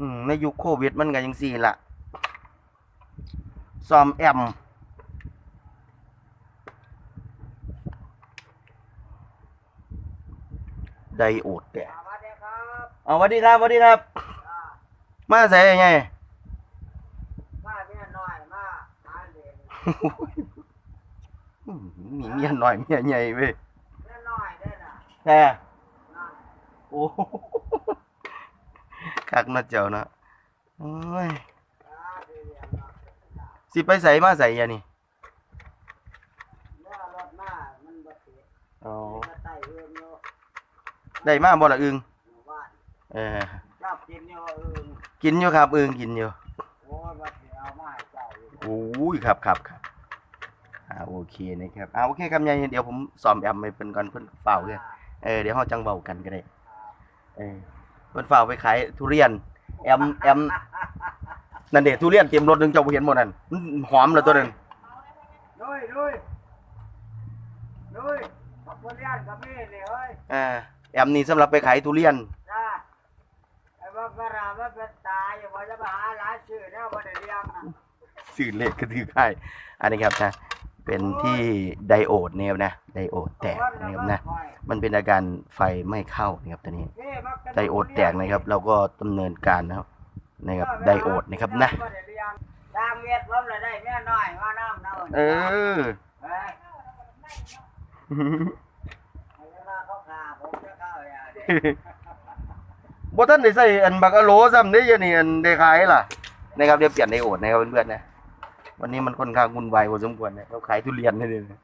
อืมในยุคโควิดมันก็ยังสี่ละซอมแอมไดโอดแต่สวัสดีครับเอาสวัสดีครับสวัสดีครับอ่ามาใส่ยังไงมาเมียน้อยมาหาเหรียญอืมมีเมียหน่อยเมียใหญ่เว้ยเมียน้อยได้อน่ะแต่นะโอ้โห คักนะเจ้านะโอ้ยสิไปใส่มาใส่ยานี่อ๋อได้มาบ่ละอึงเออกินอยู่ครับอึงกินอยู่โอ้ยครับครับครับอ่าโอเคนะครับอ่าโอเคครับยายเดี๋ยวผมสอมแอมไปเป็นก่อนเพิ่อนเฝ้าเลยเออเดี๋ยวเฮาจังเว้ากันก็ได้เออ เพิ่นฝ้าไปขายทุเรียน แอมแอมนั่นเด้ทุเรียนเต็มรถหนึงเจ้าบ่เห็นบ่นั่นมันหอมแล้วตัวนั้นลุยลุยลุยขอบคุณย่านกับพี่เลยเฮ้ยอ่าแอมนี่สำหรับไปขายทุเรียนจ้าไอ้บ่กระรามันเป็นตายอย่าว่าจะมาหาหลานชื่อแนวบ่ได้เลี้ยงนะ สื่อเลขก็ถือค่ายอันนี้ครับนะ เป็นที่ไดโอดเนี่ยนะไดโอดแตกนะครับนะมันเป็นอาการไฟไม่เข้านะครับตัวนี้ไดโอดแตกนะครับ เราก็ดำเนินการนะครับนะครับไดโอดนะครับนะเออบ่ท่านได้ใส่อันบักอโลซ้ำได้ยังนี่อันได้ขายล่ะนะครับเดี๋ยวเปลี่ยนไดโอดนะครับเพื่อนๆนะ วันนี้มันค่อนข้างวุ่นวายพอสมควรนะเขาขายทุเรียนนี่เลยฮะ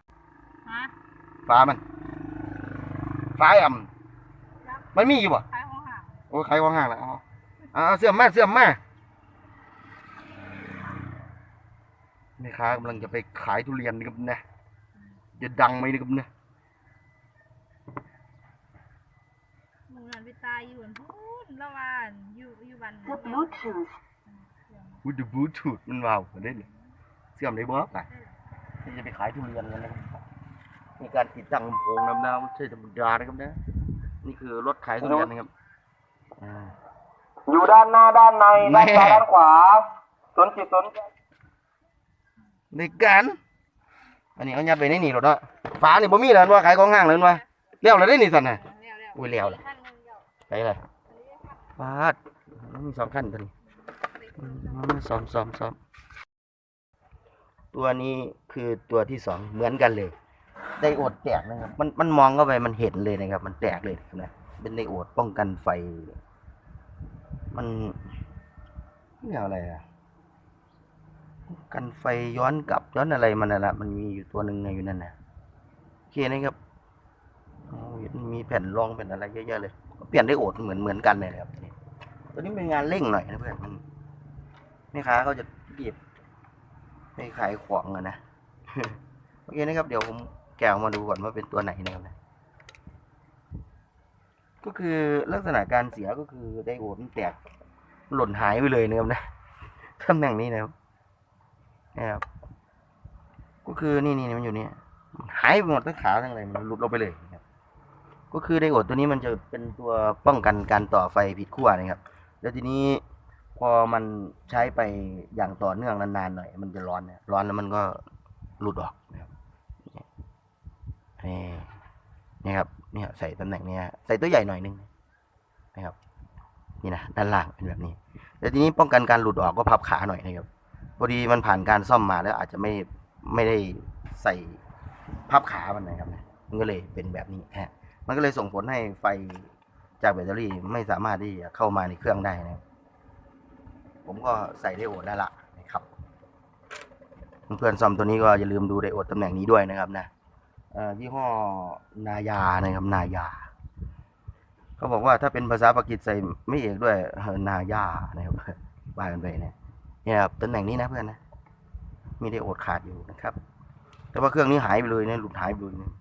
ฟ้ามัน ฟ้าอ่ำมันมีอยู่บ่ขายของห่างโอ้ขายของห้างแล้วอ๋อเอาเสื่อมมาเสื่อมมาแม่ค้ากำลังจะไปขายทุเรียนนะครับนะจะดังไหมนะครับนะหมูนันไปตายอยู่บนพูนละวานอยู่อยู่บ้าน The Bluetooth วูดบูทูดมันว้าวได้เลย เสื่อมได้บ่ไปที่จะไปขายทุเรียนกันนะครับมีการติดตั้งลำโพงน้ำน้ำไม่ใช่ธรรมดานะครับนะนี่คือรถขายทุเรียนนะครับอ่า อยู่ด้านหน้าด้านในแม่ ด้านซ้ายด้านขวา สนจิตสนใจในการ อันนี้เอายัดไปในนี่หรอเนาะฟ้านี่บ่มีแล้วว่าขายของห้างแล้วว่าเลี้ยวแล้วได้นี่สั่นน่ะแล้วแล้วอุ้ยแล้วล่ะขั้นหนึ่งเดียวไปเลยฟาดมีสองขั้นตัวนี้อืมซ้อมซ้อมซ้อม ตัวนี้คือตัวที่สองเหมือนกันเลย ไดโอดแตกนะครับ มันมันมองเข้าไปมันเห็นเลยนะครับ มันแตกเลยนะเป็นไดโอดป้องกันไฟ มันเรียกอะไรอะกันไฟย้อนกลับย้อนอะไรมันน่ะละมันมีอยู่ตัวหนึ่งอยู่นั่นนะโอเคนะครับอ๋อเห็นมีแผ่นรองแผ่นอะไรเยอะๆเลย เปลี่ยนไดโอดเหมือนเหมือนกันเลยนะครับตัวนี้เป็นงานเร่งหน่อยนะเพื่อนมันแม่ค้าเขาจะรีบ ให้ขายของอะนะโอเคนะครับ เดี๋ยวผมแกะออกมาดูก่อนว่าเป็นตัวไหนนะครับนะก็คือลักษณะการเสียก็คือไดโอดมันแตกหล่นหายไปเลยนะครับนะตำแหน่งนี้นะครับนะครับ ก็คือนี่นี่มันอยู่เนี่ยหายไปหมดทั้งขาทั้งอะไรมันหลุดลงไปเลยครับ ก็คือไดโอดตัวนี้มันจะเป็นตัวป้องกันการต่อไฟผิดขั้วนะครับ แล้วทีนี้ พอมันใช้ไปอย่างต่อเนื่องนานๆหน่อย มันจะร้อนเนี่ยร้อนแล้วมันก็หลุดออกนะครับนี่นี่ครับเนี่ยใส่ตำแหน่งเนี้ยใส่ตัวใหญ่หน่อยนึงนะครับ นี่นะด้านล่างเป็นแบบนี้แล้วทีนี้ป้องกันการหลุดออกก็พับขาหน่อยนะครับพอดีมันผ่านการซ่อมมาแล้วอาจจะไม่ไม่ได้ใส่พับขามันนะครับมันก็เลยเป็นแบบนี้ฮะมันก็เลยส่งผลให้ไฟจากแบตเตอรี่ไม่สามารถที่จะเข้ามาในเครื่องได้นะครับ ผมก็ใส่ไดโอดแล้วล่ะนะครับเพื่อนๆซ่อมตัวนี้ก็อย่าลืมดูไดโอดตำแหน่งนี้ด้วยนะครับนะยี่ห้อนายานะครับนายาเขาบอกว่าถ้าเป็นภาษาปากีสใส่ไม่เอกด้วยนายานะครับว่ากันไปเนี่ยเนี่ยครับตำแหน่งนี้นะเพื่อนนะมีไดโอดขาดอยู่นะครับ แต่ว่าเครื่องนี้หายไปเลยนะหลุดหายไปเลยนะ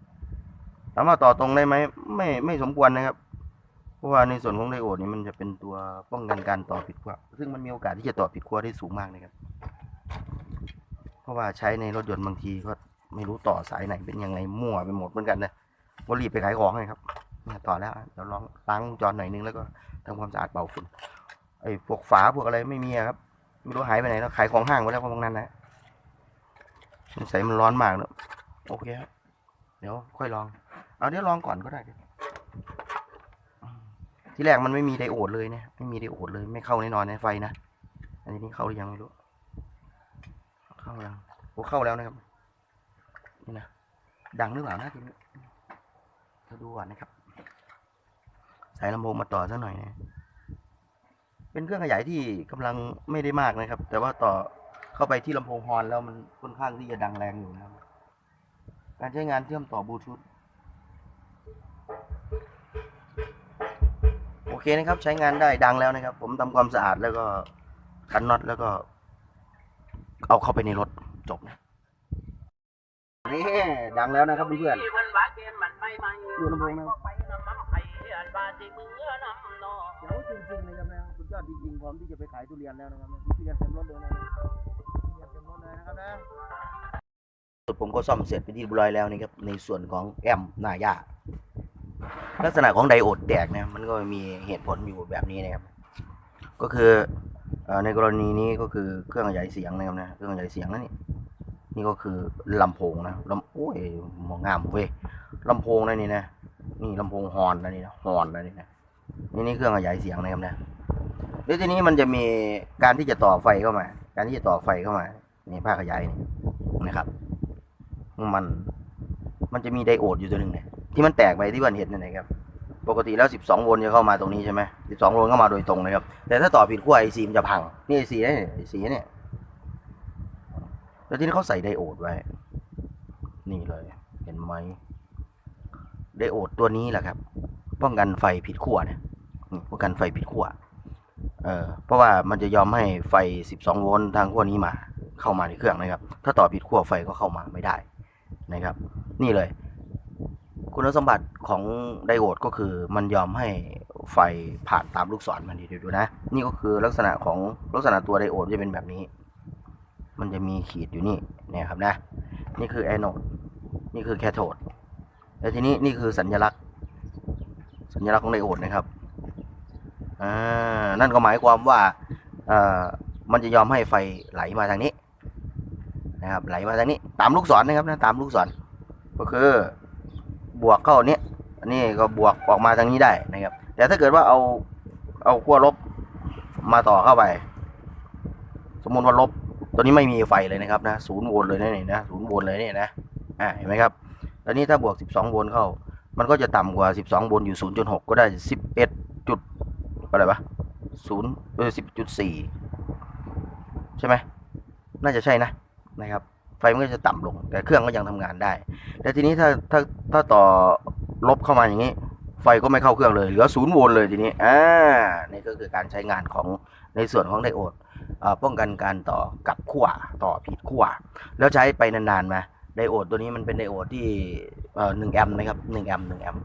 ถามว่าต่อตรงได้ไหมไม่ไม่สมควรนะครับ เพราะว่าในส่วนของไดโอดนี่มันจะเป็นตัวป้องกันการต่อผิดขั้วซึ่งมันมีโอกาสที่จะต่อผิดขั้วได้สูงมากนะครับ เพราะว่าใช้ในรถยนต์บางทีก็ไม่รู้ต่อสายไหนเป็นยังไงมั่วไปหมดเหมือนกันนะก็รีบไปขายของเลยครับเนี่ยต่อแล้วเดี๋ยวลองล้างวงจรหน่อยนึงแล้วก็ทำความสะอาดเป่าฝุ่นไอ้พวกฝาพวกอะไรไม่มีครับไม่รู้หายไปไหนแล้วขายของห้างไปแล้วพวกนั้นนะสงสัยมันร้อนมากเนอะโอเคครับเดี๋ยวค่อยลอง เอาเดี๋ยวลองก่อนก็ได้ ที่แรกมันไม่มีไดโอดเลยเนี่ยไม่มีไดโอดเลย ไม่เข้าแน่นอนในไฟนะอันนี้เข้าหรือยังไม่รู้ เข้ายังโอ้เข้าแล้วนะครับนี่นะดังหรือเปล่านะทีนี้เราดูก่อนนะครับ สายลำโพงมาต่อซะหน่อยนะเป็นเครื่องขยายที่กำลังไม่ได้มากนะครับ แต่ว่าต่อเข้าไปที่ลำโพงฮอนแล้วมันค่อนข้างที่จะดังแรงอยู่นะครับการใช้งานเชื่อมต่อบลูทูธ เคนะครับ ใช้งานได้ดังแล้วนะครับ ผมทำความสะอาดแล้วก็คันน็อตแล้วก็ เอาเข้าไปในรถจบนะนี่ดังแล้วนะครับเพื่อนมันว่าเกมมันไม่ไม่ดูลำโพงนะเดี๋ยวจริงๆเลยครับนะสุดยอดจริงๆพร้อมที่จะไปขายทุเรียนแล้วนะครับทุเรียนเต็มรถเลยนะทุเรียนเต็มรถเลยนะครับนะผมก็ซ่อมเสร็จไปที่เรีแล้วนะครับในส่วนของแอมหน้ายา ลักษณะของไดโอดแตกเนี่ยมันก็มีเหตุผลอยู่แบบนี้นะครับ ก็คืออในกรณีนี้ก็คือเครื่องขยายเสียงนะครับนะเครื่องขยายเสียงนั่นนี่นี่ก็คือลำโพงนะลำโอ้ยมองงามเว้ยลำโพงนะนี่นะนี่ลำโพงฮอร์นนะนี่นะฮอร์นนะนี่นะนี่นี่เครื่องขยายเสียงนะครับนะเดี๋ยวทีนี้มันจะมีการที่จะต่อไฟเข้ามา การที่จะต่อไฟเข้ามานี่ภาคขยายนี่นะครับ มันมันจะมีไดโอดอยู่ตัวหนึ่งเนี่ย ที่มันแตกไปที่วันเห็นนั่นนะครับปกติแล้ว 12 โวลต์จะเข้ามาตรงนี้ใช่ไหม12 โวลต์เข้ามาโดยตรงนะครับ แต่ถ้าต่อผิดขั้วไอซีมันจะพัง นี่ไอซีเนี่ยไอซีเนี่ย แล้วที่นี้เขาใส่ไดโอดไว้ นี่เลย เห็นไหมไดโอดตัวนี้แหละครับ ป้องกันไฟผิดขั้วเนี่ยป้องกันไฟผิดขั้ว เออเพราะว่ามันจะยอมให้ไฟ 12 โวลต์ทางขั้วนี้มา เข้ามาในเครื่องนะครับ ถ้าต่อผิดขั้วไฟก็เข้ามาไม่ได้นะครับ นี่เลย คุณสมบัติของไดโอดก็คือมันยอมให้ไฟผ่านตามลูกศรมันดีดูนะ นี่ก็คือลักษณะของลักษณะตัวไดโอดจะเป็นแบบนี้ มันจะมีขีดอยู่นี่นี่ครับนะ นี่คือแอนโดนี่คือแคโทดแล้วทีนี้นี่คือสัญลักษณ์ สัญลักษณ์ของไดโอดนะครับอ่านั่นก็หมายความว่าเอ่อมันจะยอมให้ไฟไหลมาทางนี้ นะครับ ไหลมาทางนี้ ตามลูกศรนะครับนะตามลูกศรก็คือ บวกเข้าเนี้ยอันนี้ก็บวกออกมาทางนี้ได้นะครับ แต่ถ้าเกิดว่าเอาเอาขั้วลบมาต่อเข้าไป สมมติว่าลบตัวนี้ไม่มีไฟเลยนะครับนะศูนย์โวลต์เลยนะนี่นะศูนย์โวลต์เลยเนี่ยนะอ่าเห็นไหมครับตอนนี้ถ้าบวก 12 โวลต์เข้า มันก็จะต่ำกว่า 12 โวลต์อยู่ 0.6 ก็ได้ 11 จุดอะไรปะ0เออ10.4 ใช่ไหมน่าจะใช่นะนะครับ ไฟมันก็จะต่ำลง แต่เครื่องก็ยังทำงานได้แต่ทีนี้ถ้าถ้าถ้าต่อลบเข้ามาอย่างนี้ ไฟก็ไม่เข้าเครื่องเลยเหลือศูนย์โวลต์เลยทีนี้อ่านี่ก็คือการใช้งานของในส่วนของไดโอดป้องกันการต่อกับขั้วต่อผิดขั้วแล้วใช้ไปนานๆมาไดโอดตัวนี้มันเป็นไดโอดที่หนึ่งแอมป์นะครับหนึ่งแอมป์หนึ่งแอมป์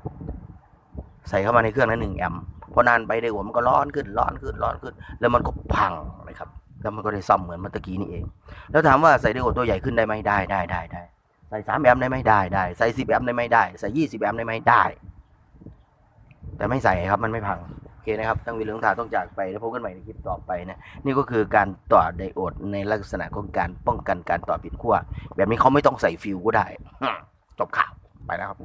ใส่เข้ามาในเครื่องนั้นหนึ่งแอมป์พอนานไปไดโอดมันก็ร้อนขึ้นร้อนขึ้นร้อนขึ้น แล้วมันก็พังนะครับ แล้วมันก็ได้ซ่อมเหมือนเมื่อตะกี้นี่เอง แล้วถามว่าใส่ไดโอดตัวใหญ่ขึ้นได้ไหมได้ได้ได้ได้ใส่สามแอมป์ได้ไหมได้ได้ใส่สิบแอมป์ได้ไหมได้ใส่ยี่สิบแอมป์ได้ไหมได้ แต่ไม่ใส่ครับมันไม่พังโอเคนะครับตั้งวีเรื่องทาต้องจากไปแล้วพบกันใหม่ในคลิปต่อไปนะนี่ก็คือการต่อไดโอดในลักษณะของการป้องกันการต่อผิดขั้วแบบนี้เขาไม่ต้องใส่ฟิวก็ได้จบข่าวไปแล้วครับ